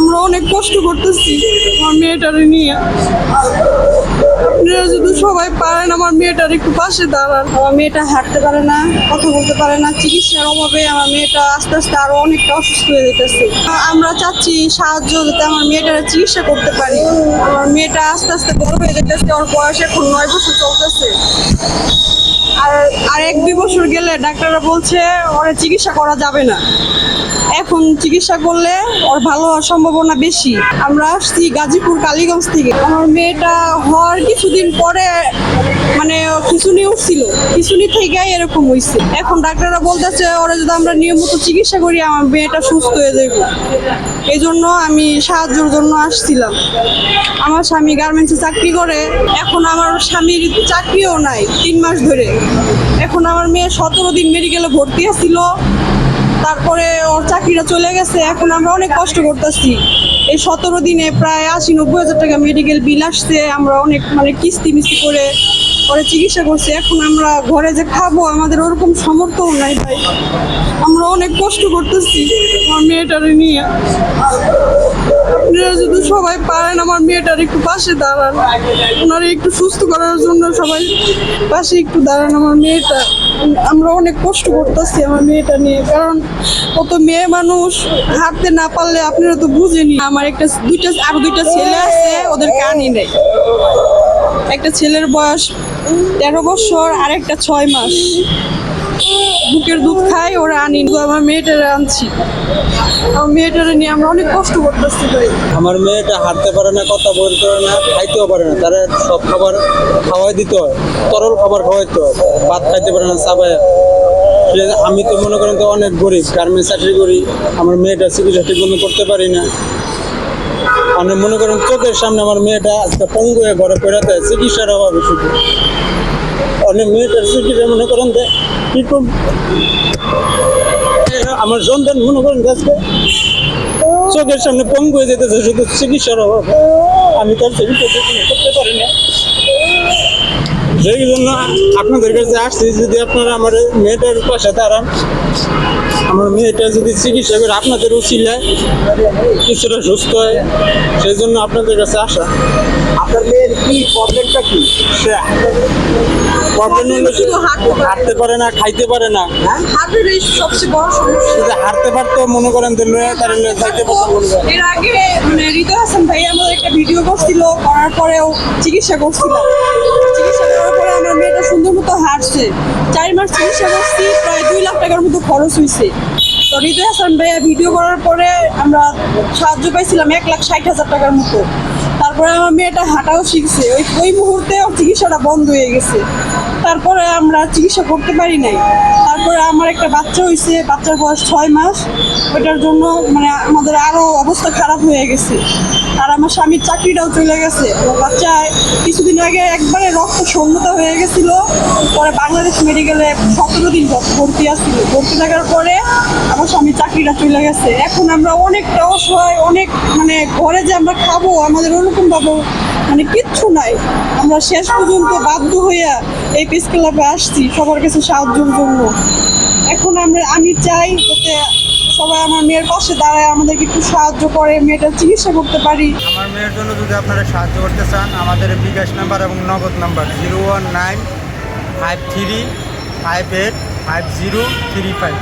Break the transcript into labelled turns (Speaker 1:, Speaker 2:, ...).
Speaker 1: আমরা অনেক কষ্ট করতেছি। আমার মেয়েটারে নিয়ে। আপনারা যদি সবাই পারেন আমার মেয়েটার একটু পাশে দাঁড়ান। আমার মেয়েটা হাঁটতে পারে না, কথা বলতে পারে না, চিকিৎসার অভাবে আমার মেয়েটা আস্তে আস্তে আরও অনেকটা অসুস্থ হয়ে যেতেছে। আমরা চাচ্ছি সাহায্য যাতে আমার মেয়েটার চিকিৎসা করতে পারি। আমার মেয়েটা আস্তে আস্তে বড় হয়ে যেতেছে, ওর বয়স এখন নয় বছর চলতেছে। আর আর এক দুই বছর গেলে ডাক্তাররা বলছে ওরা চিকিৎসা করা যাবে না। এখন চিকিৎসা করলে ওর ভালো হওয়ার সম্ভাবনা বেশি। আমরা আসছি গাজীপুর, কালীগঞ্জ থেকে। আমার মেয়েটা হওয়ার কিছুদিন পরে মানে খিচুনি উঠছিল। খিচুনি থেকে এরকম হয়েছে এখন ডাক্তাররা বলতেছে, ওরা যদি আমরা নিয়মিত চিকিৎসা করি, আমার মেয়েটা সুস্থ হয়ে যাবে এই জন্য আমি সাহায্যের জন্য আসছিলাম। আমার স্বামী গার্মেন্টসে চাকরি করে, এখন আমার স্বামীর চাকরিও নাই তিন মাস ধরে। এখন আমার মেয়ে সতেরো দিন মেডিকেলে ভর্তি আছিল, তারপরে ওর চাকরিটা চলে গেছে। এখন আমরা অনেক কষ্ট করতেছি। এই সতেরো দিনে প্রায় আশি নব্বই হাজার টাকা মেডিকেল বিল আসছে, আমরা অনেক মানে কিস্তি মিস্তি করে পরে চিকিৎসা করছি, এখন আমরা ঘরে যে খাব, আমাদের ওরকম সামর্থ্যও নাই ভাই। আমরা অনেক কষ্ট করতেছি আমার মেয়েটারে নিয়ে। আপনারা যদি সবাই পারেন আমার মেয়েটার একটু পাশে দাঁড়ান। ওনারা একটু সুস্থ করার জন্য সবাই পাশে একটু দাঁড়ান আমার মেয়েটা। আমরা অনেক কষ্ট করতেছি আমার মেয়েটা নিয়ে, কারণ কত মেয়ে মানুষ, হাঁটতে না পারলে আপনারা তো বুঝেনি আমার একটা দুইটা, আরও দুইটা ছেলে আছে, ওদেরকে আনি নেই। একটা ছেলের বয়স তেরো বছর আর একটা ছয় মাস। বুকের দুধ খাই, ওরা আনি আমার মেয়েটারে আনছি। আমার মেয়েটারে নিয়ে আমরা অনেক কষ্ট করতেছি ভাই।
Speaker 2: আমার মেয়েটা হাঁটতে পারে না, কথা বলতে পারে না, খাইতেও পারে না। তারা সব খাবার খাওয়াই দিতে হয়, তরল খাবার খাওয়াইতে হয়। ভাত খাইতে পারে না চাবায় আমি তো মনে করেন তো অনেক গরিব, গার্মেন্টস চাকরি করি, আমার মেয়েটা চিকিৎসা ঠিক করতে পারি না। মানে মনে করেন চোখের সামনে আমার মেয়েটা আজকে পঙ্গু হয়ে ঘরে পেরাতে চিকিৎসার অভাবে শুধু। অনেক মেয়েটার চিকিৎসা মনে করেন যে আমার সন্তান মনে করেন আজকে চোখের সামনে পঙ্গু হয়ে যেতেছে, শুধু চিকিৎসার অভাবে। আমি তার চিকিৎসা করতে পারি না সেই জন্য আপনাদের কাছে আসছি যদি আপনারা আমার মেয়েটার পাশে দাঁড়ান আমার মেয়েটা যদি চিকিৎসা করে আপনাদের উচিলায় কিছুটা সুস্থ হয় সেই জন্য আপনাদের কাছে আসা।
Speaker 3: আপনার মেয়ের কি প্রবলেমটা কি?
Speaker 2: সে প্রবলেম হলো
Speaker 1: শুধু হাঁটতে পারে
Speaker 2: হাঁটতে পারে না খাইতে পারে না।
Speaker 1: হার্টের এই সবচেয়ে বড় সমস্যা।
Speaker 2: যদি হাঁটতে পারতো মনে করেন তো লয়ে তার লয়ে যাইতে পারতো
Speaker 1: এর আগে মানে হৃদয় হাসান ভাই আমাদের একটা ভিডিও করছিল করার পরেও চিকিৎসা করছিলাম চিকিৎসা করার পরে আমার মেয়েটা সুন্দর মতো হাঁটছে। চার মাস চিকিৎসা করছি প্রায় দুই লাখ টাকার মতো খরচ হয়েছে। তো হৃদয় হাসান ভাইয়া ভিডিও করার পরে আমরা সাহায্য পাইছিলাম এক লাখ ষাট হাজার টাকার মতো। তারপরে আমার মেয়েটা হাঁটাও শিখছে। ওই ওই মুহূর্তে চিকিৎসাটা বন্ধ হয়ে গেছে। তারপরে আমরা চিকিৎসা করতে পারি নাই। তারপরে আমার একটা বাচ্চা হয়েছে, বাচ্চার বয়স ছয় মাস। ওইটার জন্য মানে আমাদের আরও অবস্থা খারাপ হয়ে গেছে। আর আমার স্বামীর চাকরিটাও চলে গেছে। বাচ্চায় কিছুদিন আগে একবারে রক্ত শূন্যতা হয়ে গেছিল। পরে বাংলাদেশ মেডিকেলে সতেরো দিন ভর্তি আসছিল ভর্তি থাকার পরে আমার স্বামীর চাকরিটা চলে গেছে। এখন আমরা অনেকটা অসহায়, অনেক মানে ঘরে যে আমরা খাব, আমাদের ওরকম ভাবে মানে কিচ্ছু নাই। আমরা শেষ পর্যন্ত বাধ্য হইয়া এই পেস ক্লাবে আসছি সবার কাছে সাহায্যের জন্য। এখন আমরা আমি চাই যাতে সবাই আমার মেয়ের পাশে দাঁড়ায়, আমাদেরকে একটু সাহায্য করে মেয়েটার চিকিৎসা করতে পারি।
Speaker 4: আমার মেয়ের জন্য যদি আপনারা সাহায্য করতে চান, আমাদের বিকাশ নাম্বার এবং Nagad number zero one nine five three five eight five zero three five.